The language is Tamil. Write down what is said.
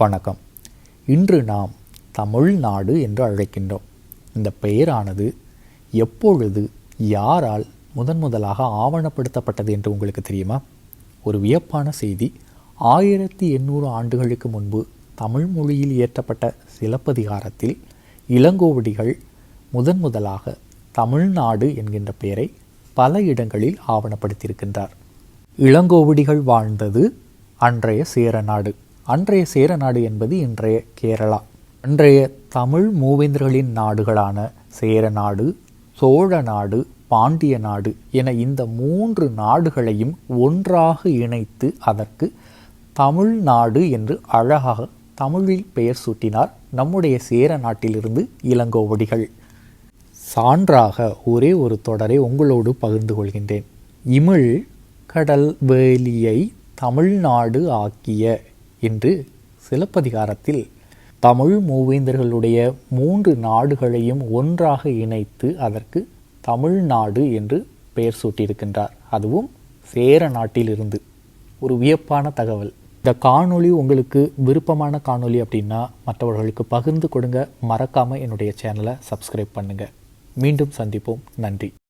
வணக்கம். இன்று நாம் தமிழ்நாடு என்று அழைக்கின்றோம். இந்த பெயரானது எப்பொழுது யாரால் முதன் முதலாக ஆவணப்படுத்தப்பட்டது என்று உங்களுக்கு தெரியுமா? ஒரு வியப்பான செய்தி. ஆயிரத்தி எண்ணூறு ஆண்டுகளுக்கு முன்பு தமிழ் மொழியில் இயற்றப்பட்ட சிலப்பதிகாரத்தில் இளங்கோவடிகள் முதன் முதலாக தமிழ்நாடு என்கின்ற பெயரை பல இடங்களில் ஆவணப்படுத்தியிருக்கின்றார். இளங்கோவடிகள் வாழ்ந்தது அன்றைய சேர நாடு அன்றைய சேரநாடு என்பது இன்றைய கேரளா. அன்றைய தமிழ் மூவேந்தர்களின் நாடுகளான சேர நாடு சோழ நாடு பாண்டிய நாடு என இந்த மூன்று நாடுகளையும் ஒன்றாக இணைத்து அதற்கு தமிழ்நாடு என்று அழகாக தமிழில் பெயர் சூட்டினார் நம்முடைய சேர நாட்டிலிருந்து இளங்கோவடிகள். சான்றாக ஒரே ஒரு தொடரை உங்களோடு பகிர்ந்து கொள்கின்றேன். இமிழ் கடல் வேலியை தமிழ்நாடு ஆக்கிய என்று சிலப்பதிகாரத்தில் தமிழ் மூவேந்தர்களுடைய மூன்று நாடுகளையும் ஒன்றாக இணைத்து அதற்கு தமிழ்நாடு என்று பெயர் சூட்டியிருக்கின்றார். அதுவும் சேர நாட்டிலிருந்து. ஒரு வியப்பான தகவல். இந்த காணொளி உங்களுக்கு விருப்பமான காணொளி அப்படின்னா மற்றவர்களுக்கு பகிர்ந்து கொடுங்க. மறக்காமல் என்னுடைய சேனலை சப்ஸ்கிரைப் பண்ணுங்கள் மீண்டும் சந்திப்போம். நன்றி.